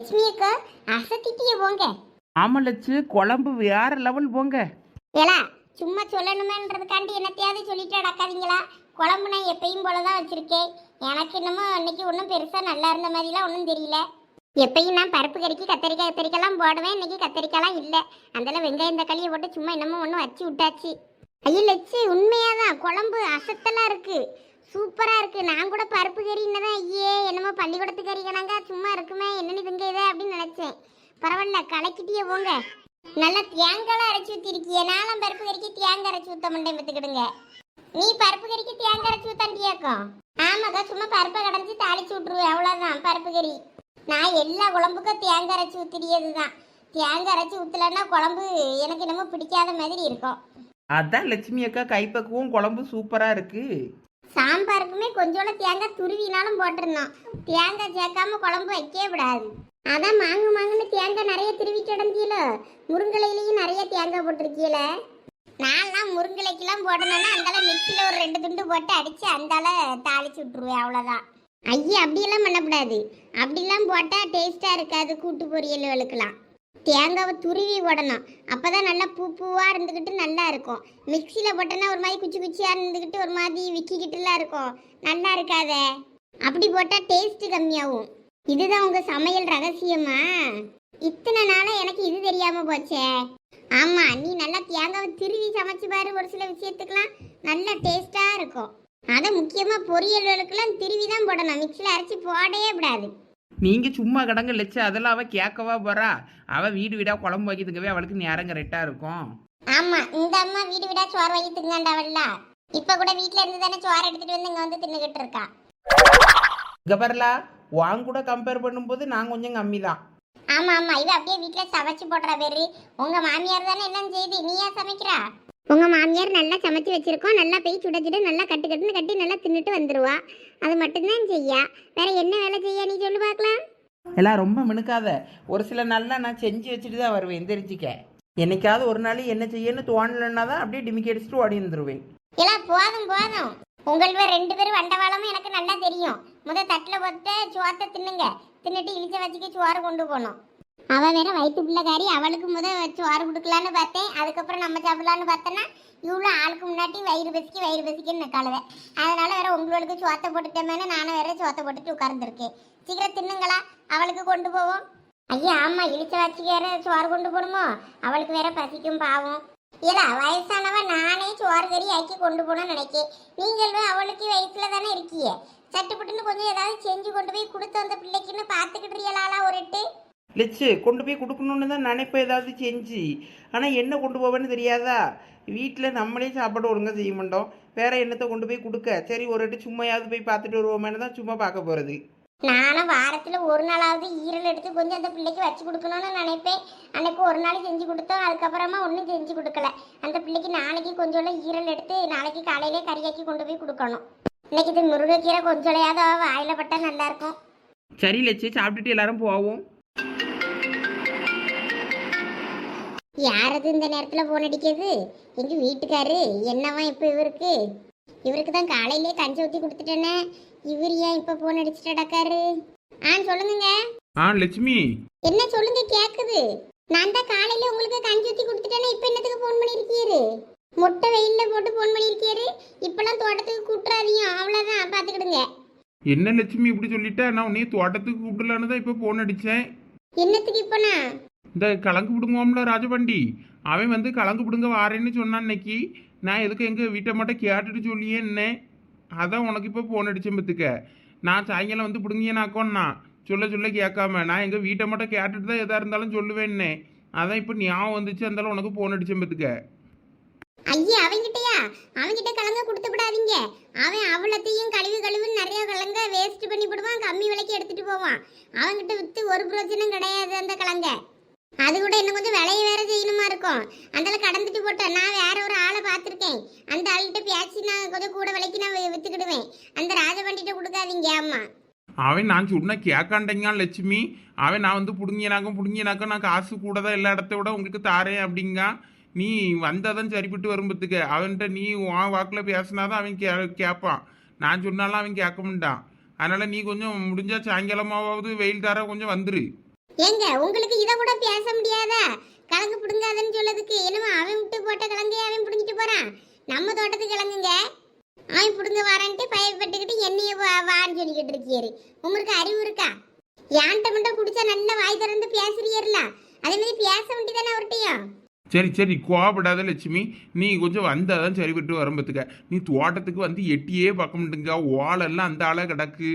லட்சுமி அக்கா போங்க. ஆமாம் லட்சு குழம்பு வேற லெவல் போங்க. ஏலா சும்மா சொல்லணுமேன்றதுக்காண்டி என்னத்தையாவது சொல்லிட்டு அடக்காதீங்களா குழம்பு நான் எப்பயும் போல தான் வச்சிருக்கேன். எனக்கு என்னமோ இன்னைக்கு ஒன்றும் பெருசாக நல்லா இருந்த மாதிரிலாம் ஒன்றும் தெரியல. எப்பயும் நான் பருப்பு கறிக்கு கத்தரிக்காய் கத்தரிக்காய்லாம் போடுவேன் இன்னைக்கு கத்தரிக்காய்லாம் இல்லை. அதெல்லாம் வெங்காயம் தக்காளியை போட்டு சும்மா என்னமோ ஒன்று வச்சு விட்டாச்சு. ஐயோ லட்சு உண்மையாக தான் குழம்பு அசத்தலாம் இருக்கு. சூப்பராக இருக்கு. நான் கூட பருப்பு கறி என்னதான் ஐயே என்னமோ பள்ளிக்கூடத்து கறி கணங்க சும்மா இருக்குமே என்னன்னு இதுங்க இதை அப்படின்னு நினச்சேன். பரவாயில்ல கலக்கிட்டியே போங்க. நல்லா தேங்காய்லாம் அரைச்சி ஊற்றிருக்கிய நானும் பருப்பு கறிக்கு தேங்காய் அரைச்சி ஊற்ற மாட்டேன் பத்துக்கிடுங்க நீ பருப்பு கறிக்கு தேங்காய் அரைச்சி ஊத்தாண்டியாக்கும் ஆமாக்கா சும்மா பருப்பை கடைஞ்சி தாளிச்சு விட்ருவேன் அவ்வளோதான் பருப்பு கறி. நான் எல்லா குழம்புக்கும் தேங்காய் அரைச்சி ஊற்றியது தான் தேங்காய் அரைச்சி ஊற்றலன்னா குழம்பு எனக்கு என்னமோ பிடிக்காத மாதிரி இருக்கும். அதான் லட்சுமி அக்கா கைப்பக்குவம் குழம்பு சூப்பராக இருக்கு. சாம்பாருக்குமே கொஞ்சோட தேங்காய் துருவினாலும் போட்டிருந்தோம் தேங்காய் சேர்க்காம குழம்பு வைக்கவே விடாது. அதான் மாங்கு மாங்குன்னு தேங்காய் நிறைய திருவி கிடந்தீல. முருங்கலையிலையும் நிறைய தேங்காய் போட்டிருக்கீல. நான்லாம் முருங்கலைக்கெல்லாம் போடணும்னா அந்தால மிக்சியில் ஒரு ரெண்டு துண்டு போட்டு அடித்து அந்தால தாளிச்சு விட்ருவேன் அவ்வளோதான் ஐயா அப்படியெல்லாம் பண்ணக்கூடாது. அப்படிலாம் போட்டால் டேஸ்ட்டாக இருக்காது கூட்டு பொரியல் பொரியல்களுக்கெல்லாம். தேங்காவை துருவி போடணும் அப்பதான் நல்லா பூ பூவாக இருந்துக்கிட்டு நல்லா இருக்கும். மிக்சியில் போட்டோன்னா ஒரு மாதிரி குச்சி குச்சியாக இருந்துக்கிட்டு ஒரு மாதிரி விக்கிக்கிட்டுலாம் இருக்கும். நல்லா இருக்காதே? அப்படி போட்டால் டேஸ்ட் கம்மியாகும். இதுதான் உங்கள் சமையல் ரகசியமா? இத்தனை நாளாக எனக்கு இது தெரியாமல் போச்சே. ஆமாம் நீ நல்லா தேங்காவை திருவி சமைச்சு பாரு. ஒரு சில விஷயத்துக்கெலாம் நல்லா டேஸ்ட்டாக இருக்கும். அதை முக்கியமாக பொரியல்களுக்கெல்லாம் திருவி தான் போடணும். மிக்சியில் அரைச்சி போடவே விடாது நீங்கள் சும்மா கடங்க லட்சு அதெல்லாம் அவள் கேட்கவா போறா. அவள் வீடு வீடாக குழம்பு வைக்கிறதுக்கவே அவளுக்கு நேரம் கரெக்டாக இருக்கும். ஆமா இந்த அம்மா வீடு வீடா சோறு வாங்கி திங்காண்டாவல்ல இப்ப கூட வீட்ல இருந்து தானே சோறு எடுத்துட்டு வந்து இங்க வந்து தின்னுகிட்டு இருக்கா. இங்கே வரலா வாங்க கூட கம்பேர் பண்ணும்போது நான் கொஞ்சம் கம்மி தான் ஆமா ஆமா இவ அப்படியே வீட்ல சமைச்சு போடுற பேரு. உங்க மாமியார் தானே எல்லாம் செய்து நீயா சமைக்கிறா? உங்க மாமியார் நல்லா சமைச்சு வச்சிருக்கோம் நல்லா போய் சுட சுட நல்லா கட்டு கட்டுன்னு கட்டி நல்லா தின்னுட்டு வந்துருவா. அது மட்டும்தான் செய்யா. வேற என்ன வேலை செய்ய நீ சொல்லு பார்க்கலாம். எல்லாம் ரொம்ப மினுக்காத. ஒரு சில நாள்ல நான் செஞ்சு வச்சுட்டு தான் வருவேன் தெரிஞ்சுக்க என்னைக்காவது ஒரு நாள் என்ன செய்யன்னு தோணலைன்னா தான் அப்படியே டிமிக்கி அடிச்சுட்டு ஓடி வந்துருவேன். எல்லாம் போதும் போதும். உங்கள ரெண்டு பேரும் வண்டவாளமும் எனக்கு நல்லா தெரியும். முத தட்டுல போட்டு சோத்தை தின்னுங்க. தின்னுட்டு இழிச்ச வச்சுக்க சோறு கொண்டு போகணும். அவ வேற வயிற்று பிள்ளைக்காரி அவளுக்கு முத சோறு கொடுக்கலான்னு பார்த்தேன். அதுக்கப்புறம் நம்ம சாப்பிடலான்னு பார்த்தோன்னா இவ்வளோ ஆளுக்கு முன்னாடி வயிறு பசிக்கு வயிறு பசிக்குன்னு கழுவேன் அதனால வேற உங்களுக்கு சோத்தை போட்டுட்டேமேனு நானும் வேற சோத்தை போட்டுட்டு உட்கார்ந்துருக்கேன். சீக்கிரம் தின்னுங்களா? அவளுக்கு கொண்டு போவோம். ஐயா ஆமா இழிச்ச வச்சுக்கு வேற சோறு கொண்டு போகணுமோ? அவளுக்கு வேற பசிக்கும் பாவம். இல்ல வயசானவ நானே சோறு கறி ஆக்கி கொண்டு போகணும்னு நினைக்கேன். நீங்களும் அவளுக்கு வயசுல தானே இருக்கீங்க சட்டுப்பட்டுன்னு கொஞ்சம் ஏதாவது செஞ்சு கொண்டு போய் கொடுத்து அந்த பிள்ளைக்குன்னு பார்த்துக்கிட்டு ஒரு ஒருட்டு லட்சு கொண்டு போய் கொடுக்கணுன்னு தான் நினைப்பேன் ஏதாவது செஞ்சு. ஆனால் என்ன கொண்டு போவேன்னு தெரியாதா? வீட்டில் நம்மளே சாப்பாடு ஒழுங்காக செய்ய மாட்டோம். வேற என்னத்தை கொண்டு போய் கொடுக்க? சரி ஒரு வாட்டி சும்மையாவது போய் பார்த்துட்டு வருவோமேனு தான் சும்மா பார்க்க போகிறது நானும் வாரத்துல ஒரு நாளாவது ஈரல் எடுத்து கொஞ்சம் அந்த பிள்ளைக்கு வச்சு கொடுக்கணும்னு நினைப்பேன். அன்னைக்கு ஒரு நாள் செஞ்சு கொடுத்தோம். அதுக்கப்புறமா ஒன்றும் செஞ்சு கொடுக்கல. அந்த பிள்ளைக்கு நாளைக்கு கொஞ்சம் ஈரல் எடுத்து நாளைக்கு காலையிலே கறியாக்கி கொண்டு போய் கொடுக்கணும். இன்னைக்கு இது முருங்கைக்கீரை கொஞ்சோலையாவது அவ வாயில பட்டா நல்லா இருக்கும். சரி லட்சு சாப்பிட்டுட்டு எல்லாரும் போவோம். யாரது இந்த நேரத்துல போன் அடிக்கிறது? எங்க வீட்டுக்காரு? என்னவா இப்ப இவருக்கு? இவருக்கு தான் காலையிலே கஞ்சி ஊத்தி கொடுத்துட்டேனே. இவர் ஏன் இப்ப போன் அடிச்சுட்டு அடக்காரு ஆ சொல்லுங்க ஆ லட்சுமி. என்ன சொல்லுங்க கேக்குது. நான் தான் காலையில உங்களுக்கு கஞ்சி ஊத்தி கொடுத்துட்டேனே இப்ப என்னத்துக்கு போன் பண்ணிருக்கீரு மொட்டை வெயில்ல போட்டு போன் பண்ணிருக்கீரு இப்பெல்லாம் தோட்டத்துக்கு கூட்டுறாதீங்க அவ்வளவுதான். பாத்துக்கிடுங்க என்ன லட்சுமி இப்படி சொல்லிட்ட? நான் உன்னைய தோட்டத்துக்கு கூப்பிடலான்னு தான் இப்போ ஃபோன் அடித்தேன் என்னத்துக்கு இப்ப நான்? இந்த கலங்கு பிடுங்குவோம்ல ராஜபண்டி. அவன் வந்து கலங்கு பிடுங்க வாரேன்னு சொன்னான் இன்னைக்கு. நான் எதுக்கு எங்கள் வீட்டை மட்டும் கேட்டுட்டு சொல்லியே என்ன? அதான் உனக்கு இப்போ ஃபோன் அடிச்சேன் பத்துக்க நான் சாயங்காலம் வந்து பிடுங்கியனாக்கோன்னா. சொல்ல சொல்ல கேட்காம. நான் எங்கள் வீட்டை மட்டும் கேட்டுட்டு தான் எதாக இருந்தாலும் சொல்லுவேன்னே அதான் இப்போ ஞாபகம் வந்துச்சு அந்தாலும் உனக்கு ஃபோன் அடிச்சேன் பத்துக்க ஐயா அவங்கிட்டயா? அவங்கிட்ட கலங்க கொடுத்து விடாதீங்க அவன் அவ்வளத்தையும் கழுவி கழுவுன்னு நிறைய கலங்க வேஸ்ட் பண்ணி விடுவான் கம்மி விலைக்கு எடுத்துட்டு போவான். அவங்கிட்ட வித்து ஒரு பிரோஜனம் கிடையாது அந்த கலங்க. அது கூட இன்னும் கொஞ்சம் விலையை வேற செய்யணுமா இருக்கும். அந்தால கடந்துட்டு போட்டோம் நான் வேற ஒரு ஆளை பார்த்துருக்கேன். அந்த ஆள்கிட்ட பேசி நான் கொஞ்சம் கூட விலைக்கு நான் விற்றுக்கிடுவேன் வித்துக்கிடுவேன். அந்த ராஜபண்டிட்ட கொடுக்காதீங்க ஆமாம் அவன் நான் சொன்ன கேட்காண்டேங்க லட்சுமி. அவன் நான் வந்து பிடுங்கினாக்கும் பிடுங்கினாக்கும் நான் காசு கூட தான் எல்லா இடத்த விட உங்களுக்கு தாரேன் அப்படிங்க நீ வந்தாதான் சரிப்பட்டு வரும்பத்துக்கு அவன்கிட்ட நீ உன் வாக்கில் பேசினாதான் அவன் கே கேட்பான் நான் சொன்னாலும் அவன் கேட்க மாட்டான். அதனால நீ கொஞ்சம் முடிஞ்சா சாயங்காலமாவது வெயில் தார கொஞ்சம் வந்துரு. ஏங்க உங்களுக்கு இதை கூட பேச முடியாதா? கலங்கு பிடுங்காதன்னு சொல்லதுக்கு என்னமோ அவன் விட்டு போட்ட கிழங்கு அவன் பிடுங்கிட்டு போறான். நம்ம தோட்டத்துக்கு கிழங்குங்க அவன் பிடுங்க வரான்ட்டு பயப்பட்டுக்கிட்டு என்னைய வான்னு சொல்லிக்கிட்டு இருக்கியாரு. உங்களுக்கு அறிவு இருக்கா? ஏன்ட்ட மட்டும் குடிச்சா நல்லா வாய் திறந்து பேசுறீர்லாம் அதே மாதிரி பேச வேண்டியதானே அவர்கிட்டயும்? சரி சரி கோவப்படாத லட்சுமி. நீ கொஞ்சம் வந்தால் தான் சரி விட்டு வரம்பத்துக்க நீ தோட்டத்துக்கு வந்து எட்டியே பார்க்க மாட்டேங்க. ஓலெல்லாம் அந்த ஆளை கிடக்கு.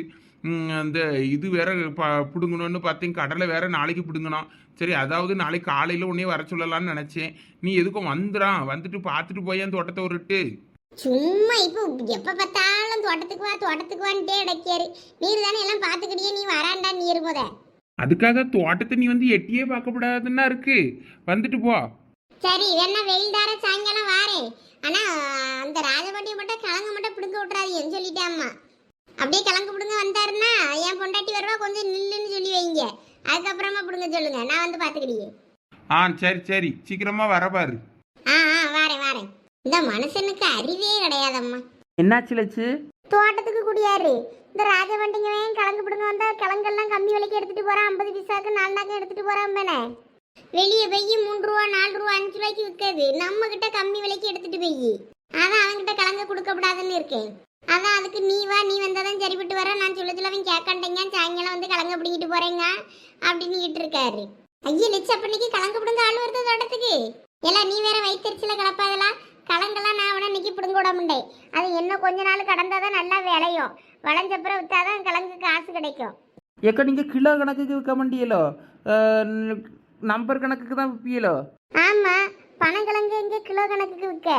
அந்த இது வேற ப பிடுங்கணும்னு பார்த்தேன். கடலை வேற நாளைக்கு பிடுங்கணும். சரி அதாவது நாளைக்கு காலையில் உடனே வர சொல்லலாம்னு நினச்சேன். நீ எதுக்கும் வந்துடான் வந்துட்டு பார்த்துட்டு போய் என் தோட்டத்தை விட்டுட்டு சும்மா இப்போ எப்ப பார்த்தாலும் தோட்டத்துக்கு வா தோட்டத்துக்கு வான்ட்டே அடைக்காரு நீர் தானே எல்லாம் பாத்துக்கிட்டே நீ வராண்டா நீர் போத அதுக்காக தோட்டத்தை நீ வந்து எட்டியே பார்க்கப்படாதுன்னா இருக்கு. வந்துட்டு போ. சரி வேணா வெயில் தார சாயங்காலம் வாரேன். ஆனா அந்த ராஜபாட்டியை மட்டும் கிழங்கு மட்டும் பிடுங்க விட்றாதீங்கன்னு சொல்லிட்டேன் அம்மா. அப்படியே கிழங்கு பிடுங்க வந்தாருன்னா என் பொண்டாட்டி வருவா கொஞ்சம் நில்லுன்னு சொல்லி வைங்க. அதுக்கப்புறமா பிடுங்க சொல்லுங்க நான் வந்து பாத்துக்கிட்டே ஆ சரி சரி. சீக்கிரமாக வர பாரு. ஆ ஆ வாரேன் வாரேன். இந்த மனுஷனுக்கு அறிவே கிடையாதம்மா. என்னாச்சு லட்சு தோட்டத்துக்கு குடியாரு. இந்த ராஜவண்டிங்கவன் கிழங்கு பிடுங்க வந்தா கிழங்கெல்லாம் கம்மி விலைக்கு எடுத்துட்டு போறான் ஐம்பது பைசாக்கு நாலு நாக்கு எடுத்துட்டு போறான் தானே வெளியே போய் மூன்று ரூபா நாலு ரூபா அஞ்சு ரூபாய்க்கு விற்காது. நம்ம கிட்ட கம்மி விலைக்கு எடுத்துட்டு போய். அதான் அவன்கிட்ட கிழங்கு கொடுக்கப்படாதுன்னு இருக்கேன். அதான் அதுக்கு நீ வா நீ வந்தாதான் சரிப்பட்டு வர. நான் சொல்ல சொல்ல அவன் கேட்காண்டேங்க சாயங்காலம் வந்து கிழங்கு பிடிக்கிட்டு போறேங்க அப்படின்னு இருக்காரு ஐயா லட்ச அப்பன்னைக்கு கலங்க பிடுங்க ஆள் வருது தோட்டத்துக்கு எல்லாம் நீ வேற வயிற்றுல கலப்பாதெல்லாம் கிழங்கெல்லாம் நான் அவனை இன்னைக்கு பிடுங்க விட முடியேன் அது என்ன கொஞ்ச நாள் கடந்தாதான் நல்லா விளையும். விளைஞ்சப்புறம் வித்தாதான் கிழங்கு காசு கிடைக்கும். ஏக்கா நீங்கள் கிலோ கணக்குக்கு விற்க மாட்டீங்களோ? நம்பர் கணக்குக்கு தான் விற்பியலோ ஆமா பனங்கிழங்கு எங்க கிலோ கணக்குக்கு விற்க?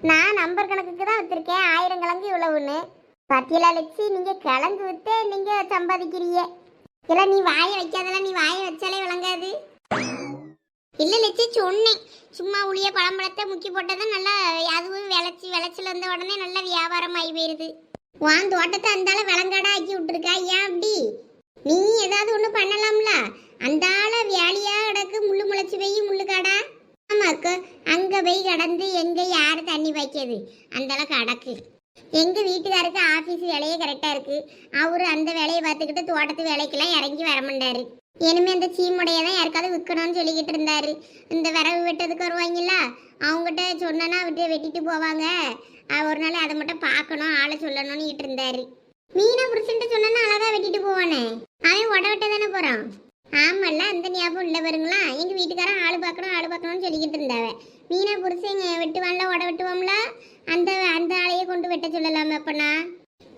நான் நம்பர் கணக்குக்கு தான் வித்திருக்கேன் ஆயிரம் கிழங்கு இவ்வளவுன்னு. பத்தியலா லட்சி நீங்க கிழங்கு வித்து நீங்க சம்பாதிக்கிறீங்க. இல்ல நீ வாய வைக்காதெல்லாம் நீ வாய வச்சாலே விளங்காது. இல்ல லட்சி சொன்னேன். சும்மா உளிய பழம்பழத்தை முக்கி போட்டதும் நல்லா அதுவும் விளைச்சி விளைச்சல் வந்த உடனே நல்லா வியாபாரம் ஆகி போயிருது. வான் தோட்டத்தை அந்தால விளங்காடா ஆக்கி விட்டுருக்கா ஏன் அப்படி? நீ ஏதாவது ஒண்ணு பண்ணலாம்ல? அந்த ஆள வேலையா கிடக்கு முள்ளு முளைச்சு போய் முள்ளு காடா. ஆமாக்கு அங்க போய் கடந்து எங்க யாரு தண்ணி வைக்கிறது அந்தால கிடக்கு. எங்க வீட்டுக்காருக்கு ஆபீஸ் வேலையே கரெக்டா இருக்கு. அவரு அந்த வேலையை பார்த்துக்கிட்டு தோட்டத்து வேலைக்கெல்லாம் இறங்கி வர மாட்டாரு. இனிமே அந்த சீமுடைய தான் யாருக்காவது விற்கணும்னு சொல்லிக்கிட்டு இருந்தாரு. இந்த விறகு வெட்டதுக்கு வருவாங்கல்ல அவங்ககிட்ட சொன்னா விட்டு வெட்டிட்டு போவாங்க. ஒரு நாள் அதை மட்டும் பார்க்கணும் ஆளை சொல்லணும்னு இருந்தாரு. மீனா புருஷன்ட்டு சொன்னா அழகா வெட்டிட்டு போவானே. அவன் உட வெட்ட தானே போறான். ஆமல்ல அந்த ஞாபகம் இல்ல வருங்களா எங்க வீட்டுக்காரன் ஆளு பார்க்கணும் ஆளு பார்க்கணும்னு சொல்லிக்கிட்டு இருந்தாவ. மீனா புருஷன் வெட்டுவான்ல உட வெட்டுவோம்ல? அந்த அந்த ஆளையே கொண்டு வெட்ட சொல்லலாமே அப்பனா?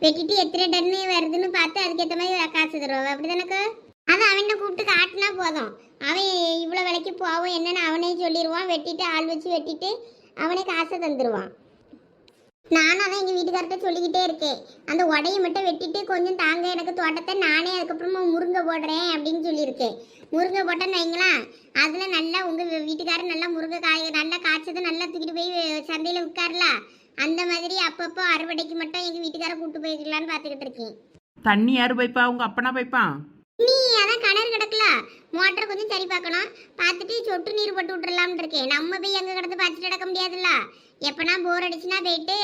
வெட்டிட்டு எத்தனை டன்னு வருதுன்னு பார்த்து அதுக்கேற்ற மாதிரி காசு தருவாங்க அப்படிதானக்கா? அது அவனை கூப்பிட்டு காட்டினா போதும். அவன் இவ்வளோ விலைக்கு போவோம் என்னன்னு அவனே சொல்லிடுவான். வெட்டிட்டு ஆள் வச்சு வெட்டிட்டு அவனே காசை தந்துடுவான் நானும் அதான் எங்கள் வீட்டுக்கார்ட்ட சொல்லிக்கிட்டே இருக்கேன். அந்த உடையை மட்டும் வெட்டிட்டு கொஞ்சம் தாங்க எனக்கு தோட்டத்தை நானே அதுக்கப்புறமா முருங்கை போடுறேன் அப்படின்னு சொல்லியிருக்கேன். முருங்கை போட்டேன்னு வைங்களா? அதில் நல்லா உங்கள் வீட்டுக்காரர் நல்லா முருங்கை காய் நல்லா காய்ச்சதை நல்லா தூக்கிட்டு போய் சந்தையில் விற்காருல? அந்த மாதிரி அப்பப்போ அறுவடைக்கு மட்டும் எங்கள் வீட்டுக்காரர் கூப்பிட்டு போய்க்கலான்னு பார்த்துக்கிட்டு இருக்கேன். தண்ணி யார் பைப்பா உங்கள் அப்பனா பைப்பான் நீ அதான் கிணறு கிடக்கல? மோட்டர் கொஞ்சம் சரி பார்க்கணும். பார்த்துட்டு சொட்டு நீர் போட்டு விட்டுறலாம்னு இருக்கேன். நம்ம போய் எங்க கிடந்து பார்த்துட்டு கிடக்க முடியாதுல்ல? எப்பனா போர் அடிச்சுன்னா போயிட்டு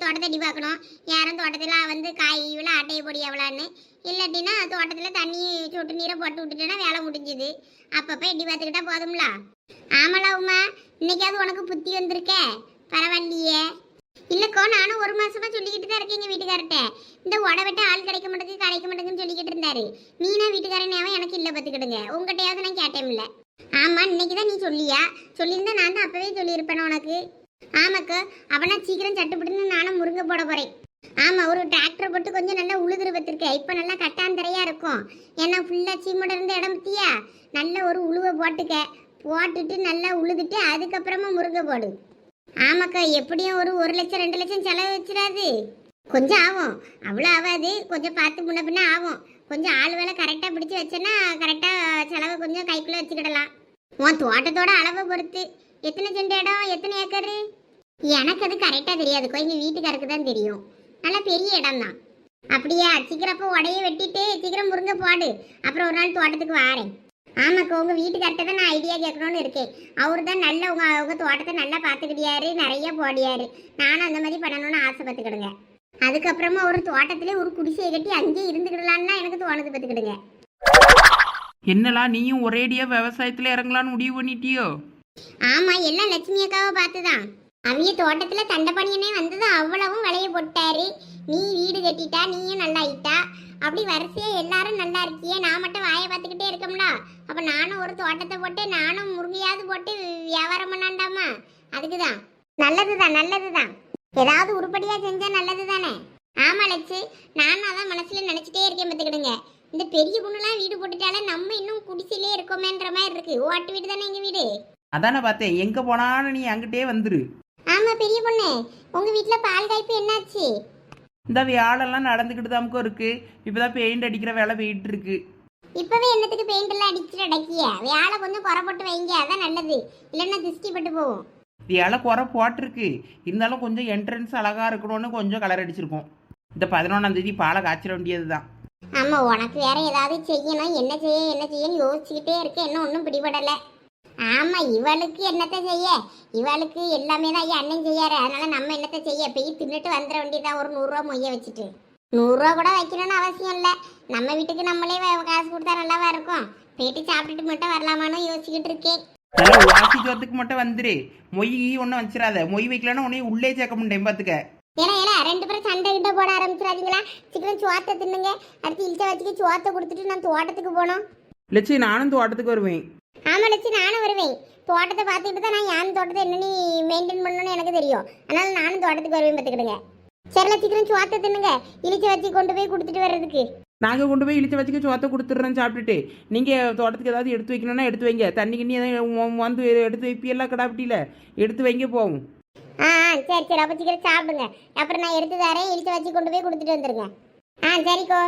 தோட்டத்தை அடி பார்க்கணும்? யாரும் தோட்டத்தில் வந்து காய் இவ்வளோ அட்டையை பொடி எவ்வளோன்னு இல்லாட்டினா தோட்டத்தில் தண்ணி சொட்டு நீரை போட்டு விட்டுட்டேன்னா வேலை முடிஞ்சுது. அப்பப்போ எட்டி பார்த்துக்கிட்டா போதும்ல? ஆமாலா உமா இன்னைக்காவது உனக்கு புத்தி வந்திருக்கே? பரவாயில்லையே. இல்லைக்கோ நானும் ஒரு மாசமா சொல்லிக்கிட்டு தான் இருக்கேன் எங்க வீட்டுக்கார்ட்ட. இந்த உடவெட்ட ஆள் கிடைக்க மாட்டேங்குது கிடைக்க மாட்டேங்குன்னு சொல்லிக்கிட்டு இருந்தாரு. நீனா வீட்டுக்காரன் அவன் எனக்கு இல்லை பார்த்துக்கிடுங்க. உங்ககிட்டயாவது நான் கேட்டேன் இல்லை ஆமாம் இன்னைக்கு தான் நீ சொல்லியா? சொல்லியிருந்தா நான் தான் அப்போவே சொல்லியிருப்பேன் உனக்கு? ஆமாக்கா அவனா சீக்கிரம் சட்டுப்பட்டுன்னு நானும் முருங்கை போட போறேன். ஆமா ஒரு டிராக்டர் போட்டு கொஞ்சம் நல்லா உழுதுரு வச்சிருக்கேன் இப்ப நல்லா கட்டாந்தரையா இருக்கும். ஏன்னா ஃபுல்லா சீமோட இருந்த இடம் பத்தியா? நல்ல ஒரு உழுவை போட்டுக்க. போட்டுட்டு நல்லா உழுதுட்டு அதுக்கப்புறமா முருங்கை போடு. ஆமாக்கா எப்படியும் ஒரு ஒரு லட்சம் ரெண்டு லட்சம் செலவு வச்சிடாது. கொஞ்சம் ஆகும். அவ்வளோ ஆகாது. கொஞ்சம் பார்த்து முன்ன பின்ன ஆகும். கொஞ்சம் ஆள் வேலை கரெக்டாக பிடிச்சி வச்சேன்னா கரெக்டாக செலவு கொஞ்சம் கைக்குள்ளே வச்சுக்கிடலாம். உன் தோட்டத்தோட அளவை பொறுத்து. எத்தனை சென்ட் இடம் எத்தனை ஏக்கரு? எனக்கு அது கரெக்டாக தெரியாதுக்கோ எங்கள் வீட்டுக்காருக்கு தான் தெரியும். நல்லா பெரிய இடம் தான் அப்படியா? சீக்கிரம் அப்போ உடைய வெட்டிட்டு சீக்கிரம் முருங்கை போடு. அப்புறம் ஒரு நாள் தோட்டத்துக்கு வாரேன். ஆமாக்கா உங்கள் வீட்டுக்கார்ட்ட தான் நான் ஐடியா கேட்கணும்னு இருக்கேன். அவர் தான் நல்ல உங்கள் உங்கள் தோட்டத்தை நல்லா பார்த்துக்கிட்டியாரு நிறைய போடியாரு. நானும் அந்த மாதிரி பண்ணணும்னு ஆசைப்பட்டுக்கிடுங்க. அதுக்கப்புறமா ஒரு தோட்டத்திலே ஒரு குடிசையை கட்டி அங்கேயே இருந்துக்கிடலான்னு எனக்கு தோணுது பார்த்துக்கிடுங்க. என்னலாம் நீயும் ஒரேடியா விவசாயத்துல இறங்கலான்னு முடிவு பண்ணிட்டியோ? ஆமா எல்லாம் லட்சுமி அக்காவை பார்த்துதான். அவிய தோட்டத்துல தண்டபணியனே வந்தது அவ்வளவும் விளைய போட்டாரு. நீ வீடு கட்டிட்டா நீயும் நல்லா ஆயிட்டா அப்படி வரிசையா எல்லாரும் நல்லா இருக்கியே. நான் மட்டும் வாயை பார்த்துக்கிட்டே இருக்கோம்ல. அப்ப நானும் ஒரு தோட்டத்தை போட்டு நானும் முருங்கையாவது போட்டு வியாபாரம் பண்ணாண்டாமா? அதுக்குதான். நல்லதுதான் நல்லதுதான். ஏதாவது உருப்படியா செஞ்சா நல்லது தானே ஆமா லட்சு. நானும் அதான் மனசுல நினைச்சிட்டே இருக்கேன் பார்த்துக்கிடுங்க. இந்த பெரிய பொண்ணுலாம் வீடு போட்டுட்டாலே நம்ம இன்னும் குடிசையிலே இருக்கோமேன்ற மாதிரி இருக்கு. ஓட்டு வீடு தானே எங்க வீடு? அதானே பார்த்தேன். எங்க போனாலும் நீ அங்கிட்டே வந்துரு. ஆமா பெரிய பொண்ணு. உங்க வீட்ல பால் காய்ப்பு என்னாச்சு? இந்த வேலைலாம் நடந்துக்கிட்டு தாமுக்கும் இருக்கு. இப்பதான் பெயிண்ட் அடிக்கிற வேலை போயிட்டு இருக்கு. இப்பவே என்னத்துக்கு பெயிண்ட் எல்லாம் அடிச்சுட்டு அடக்கிய வேலை கொஞ்சம் குறை போட்டு வைங்க அதான் நல்லது. இல்லைன்னா திருஷ்டி பட்டு போகும் வேலை குறை போட்டிருக்கு. இருந்தாலும் கொஞ்சம் என்ட்ரன்ஸ் அழகா இருக்கணும்னு கொஞ்சம் கலர் அடிச்சிருக்கோம். இந்த பதினொன்றாம் தேதி பாலை காய்ச்சிட வேண்டியது தான் ஆமா உனக்கு வேற ஏதாவது செய்யணும் என்ன செய்ய என்ன செய்யன்னு யோசிச்சுக்கிட்டே இருக்க. என்ன ஒன்றும் பிடிபடல. ஆமா இவளுக்கு என்னத்த செய்ய? இவளுக்கு எல்லாமே தான் ஐயா அண்ணன் செய்யாரு. அதனால நம்ம என்னத்த செய்ய? போய் தின்னுட்டு வந்துட வேண்டியதான் ஒரு நூறுரூவா மொய்ய வச்சுட்டு. நூறுரூவா கூட வைக்கணும்னு அவசியம் இல்லை. நம்ம வீட்டுக்கு நம்மளே காசு கொடுத்தா நல்லாவா இருக்கும்? போயிட்டு சாப்பிட்டுட்டு மட்டும் வரலாமான்னு யோசிச்சுக்கிட்டு இருக்கேன். வாசி ஜோத்துக்கு மட்டும் வந்துரு. மொய் ஒன்றும் வச்சிடாத. மொய் வைக்கலன்னா உன்னைய உள்ளே சேர்க்க முடியும் பார்த்துக்க ஏன்னா ஏன்னா ரெண்டு பேரும் சண்டை கிட்ட போட ஆரம்பிச்சிடாதீங்களா? சீக்கிரம் சோத்தை தின்னுங்க. அடுத்து இழுத்த வச்சுக்க சோத்தை கொடுத்துட்டு நான் தோட்டத்துக்கு போகணும். லட்சி நானும் தோட்டத்துக்கு வருவேன். ஆமா லட்சி நானும் வருவேன். தோட்டத்தை பார்த்துட்டு தான் நான் யான் தோட்டத்தை என்ன நீ மெயின்டைன் பண்ணணும்னு எனக்கு தெரியும். அதனால நானும் தோட்டத்துக்கு வருவேன் பார்த்துக்கிடுங்க. சரில சீக்கிரம் சோத்தை தின்னுங்க. இழுச்சி வச்சு கொண்டு போய் கொடுத்துட்டு வர்றதுக்கு. நாங்கள் கொண்டு போய் இழுத்து வச்சுக்க சோத்தை கொடுத்துட்றேன் சாப்பிட்டுட்டு. நீங்கள் தோட்டத்துக்கு ஏதாவது எடுத்து வைக்கணும்னா எடுத்து வைங்க. தண்ணி கிண்ணி எதாவது வந்து எடுத்து வைப்பியெல்லாம் கடாப்பிட்டியில். எடுத்து வைங்க போகும் ஆ சரி சரி. அப்போ சீக்கிரம் சாப்பிடுங்க. அப்புறம் நான் எடுத்து தரேன். இழுச்சி வச்சு கொண்டு போய் கொடுத்துட்டு வந்துருங்க. ஆ சரிக்கோ.